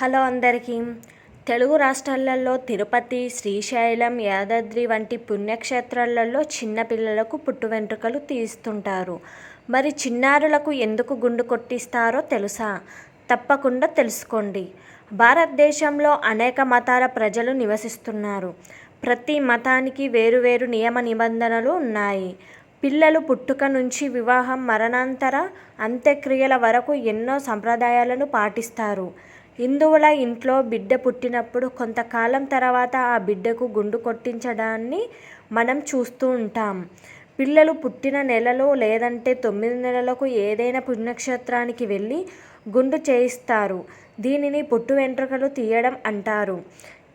Hello అందరికీ. తెలుగు రాష్ట్రాలలో తిరుపతి శ్రీశైలం యాదాద్రి వంటి పుణ్యక్షేత్రాలలో చిన్నపిల్లలకు పుట్టు వెంట్రుకలు తీస్తుంటారు. మరి చిన్నారులకు ఎందుకు గుండు కొట్టిస్తారో తెలుసా? తప్పకుండా తెలుసుకోండి. భారతదేశంలో అనేక మతాల ప్రజలు నివసిస్తున్నారు. ప్రతి మతానికి వేరువేరు నియమ నిబంధనలు ఉన్నాయి. పిల్లలు పుట్టుక నుంచి వివాహం మరణాంతర అంత్యక్రియల వరకు ఎన్నో సంప్రదాయాలను పాటిస్తారు. హిందువుల ఇంట్లో బిడ్డ పుట్టినప్పుడు కొంతకాలం తర్వాత ఆ బిడ్డకు గుండు కొట్టించడాన్ని మనం చూస్తూ ఉంటాం. పిల్లలు పుట్టిన నెలలో లేదంటే తొమ్మిది నెలలకు ఏదైనా పుణ్యక్షేత్రానికి వెళ్ళి గుండు చేయిస్తారు. దీనిని పుట్టు వెంట్రుకలు తీయడం అంటారు.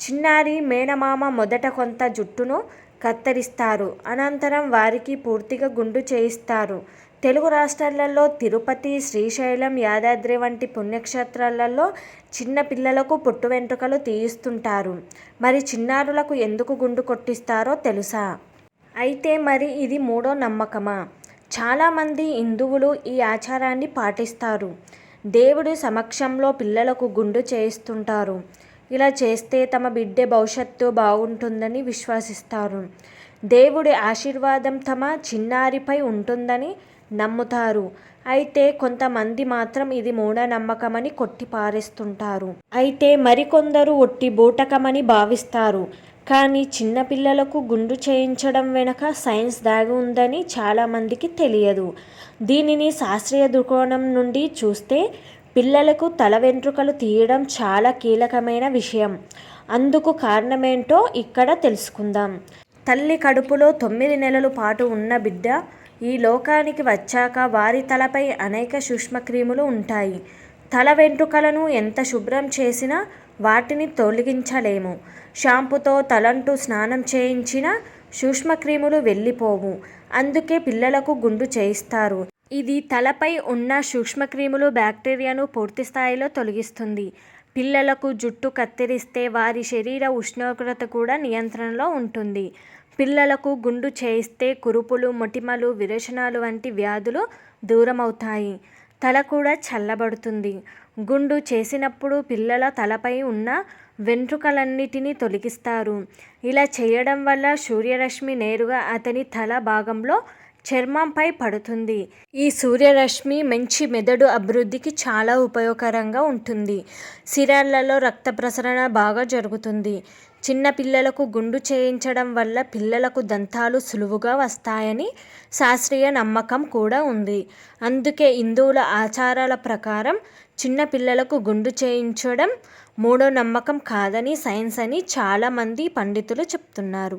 చిన్నారి మేనమామ మొదట కొంత జుట్టును కత్తిరిస్తారు. అనంతరం వారికి పూర్తిగా గుండు చేయిస్తారు. తెలుగు రాష్ట్రాలలో తిరుపతి శ్రీశైలం యాదాద్రి వంటి పుణ్యక్షేత్రాలలో చిన్న పిల్లలకు పుట్టు వెంట్రుకలు తీయిస్తుంటారు. మరి చిన్నారులకు ఎందుకు గుండు కొట్టిస్తారో తెలుసా? అయితే మరి ఇది మూడో నమ్మకమా? చాలామంది హిందువులు ఈ ఆచారాన్ని పాటిస్తారు. దేవుడి సమక్షంలో పిల్లలకు గుండు చేయిస్తుంటారు. ఇలా చేస్తే తమ బిడ్డ భవిష్యత్తు బాగుంటుందని విశ్వసిస్తారు. దేవుడి ఆశీర్వాదం తమ చిన్నారిపై ఉంటుందని నమ్ముతారు. అయితే కొంతమంది మాత్రం ఇది మూఢనమ్మకమని కొట్టిపారేస్తుంటారు. అయితే మరికొందరు ఒట్టి బూటకమని భావిస్తారు. కానీ చిన్నపిల్లలకు గుండు చేయించడం వెనుక సైన్స్ దాగి ఉందని చాలామందికి తెలియదు. దీనిని శాస్త్రీయ దృక్కోణం నుండి చూస్తే పిల్లలకు తల వెంట్రుకలు తీయడం చాలా కీలకమైన విషయం. అందుకు కారణమేంటో ఇక్కడ తెలుసుకుందాం. తల్లి కడుపులో తొమ్మిది నెలల పాటు ఉన్న బిడ్డ ఈ లోకానికి వచ్చాక వారి తలపై అనేక సూక్ష్మక్రిములు ఉంటాయి. తల వెంట్రుకలను ఎంత శుభ్రం చేసినా వాటిని తొలగించలేము. షాంపుతో తలంటూ స్నానం చేయించినా సూక్ష్మక్రిములు వెళ్ళిపోవు. అందుకే పిల్లలకు గుండు చేయిస్తారు. ఇది తలపై ఉన్న సూక్ష్మక్రిములు బ్యాక్టీరియాను పూర్తి స్థాయిలో తొలగిస్తుంది. పిల్లలకు జుట్టు కత్తిరిస్తే వారి శరీర ఉష్ణోగ్రత కూడా నియంత్రణలో ఉంటుంది. పిల్లలకు గుండు చేయిస్తే కురుపులు మొటిమలు విరేచనాలు వంటి వ్యాధులు దూరమవుతాయి. తల కూడా చల్లబడుతుంది. గుండు చేసినప్పుడు పిల్లల తలపై ఉన్న వెంట్రుకలన్నిటినీ తొలగిస్తారు. ఇలా చేయడం వల్ల సూర్యరశ్మి నేరుగా అతని తల భాగంలో చర్మంపై పడుతుంది. ఈ సూర్యరశ్మి మంచి మెదడు అభివృద్ధికి చాలా ఉపయోగకరంగా ఉంటుంది. సిరాలలో రక్త ప్రసరణ బాగా జరుగుతుంది. చిన్న పిల్లలకు గుండు చేయించడం వల్ల పిల్లలకు దంతాలు సులువుగా వస్తాయని శాస్త్రీయ నమ్మకం కూడా ఉంది. అందుకే హిందువుల ఆచారాల ప్రకారం చిన్న పిల్లలకు గుండు చేయించడం మూడో నమ్మకం కాదని సైన్స్ అని చాలామంది పండితులు చెప్తున్నారు.